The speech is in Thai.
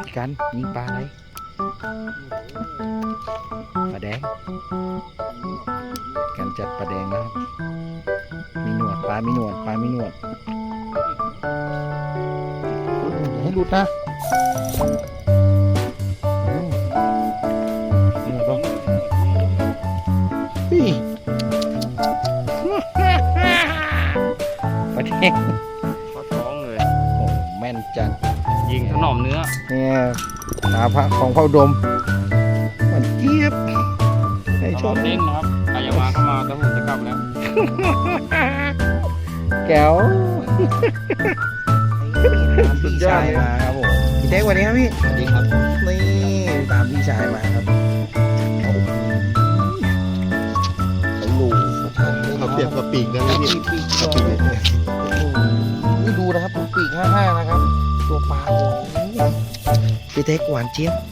พี่กันยิงปลาอะไรปลาแดง กันจัดปลาแดงนะครับ มีหนวดปลา มีหนวดปลา มีหนวดอย่าให้หลุดนะอืมนี่หนวดปะพี่ปลาแดงเขาท้องเลยโอ้แม่นจัด ยิงถนอมเนื้อเนี่ยตาพระของเผ่าดมมันเจี๊ยบให้ถชนอมมเด้งนะครับใครจะมาก็มาแต่ผมจะกลับแล้ว แก้วสุพี่ดยอชาดยเลยมาครับผมพี่เต้กวันนี้ครับพี่สวัสดีครับนี่ตามพี่ชายมาครับโอ้โหตะลูเขาเปรียบกับปีกนะปีพี่กปีกกับปีปีก กนี่ดูนะ